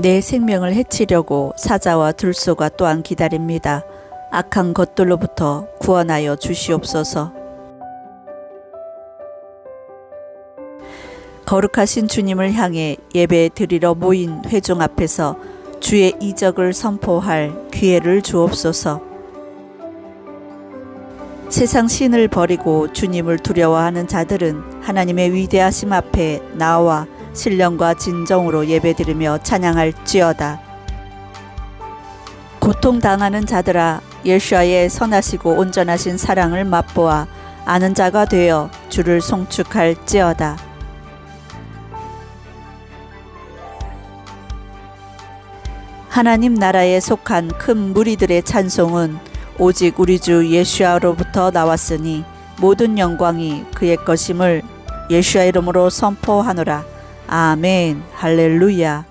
내 생명을 해치려고 사자와 들소가 또한 기다립니다. 악한 것들로부터 구원하여 주시옵소서. 거룩하신 주님을 향해 예배 드리러 모인 회중 앞에서 주의 이적을 선포할 기회를 주옵소서. 세상 신을 버리고 주님을 두려워하는 자들은 하나님의 위대하심 앞에 나와 신령과 진정으로 예배드리며 찬양할지어다. 고통당하는 자들아 예수와의 선하시고 온전하신 사랑을 맛보아 아는 자가 되어 주를 송축할지어다. 하나님 나라에 속한 큰 무리들의 찬송은 오직 우리 주 예수야로부터 나왔으니 모든 영광이 그의 것임을 예수야 이름으로 선포하노라. 아멘. 할렐루야.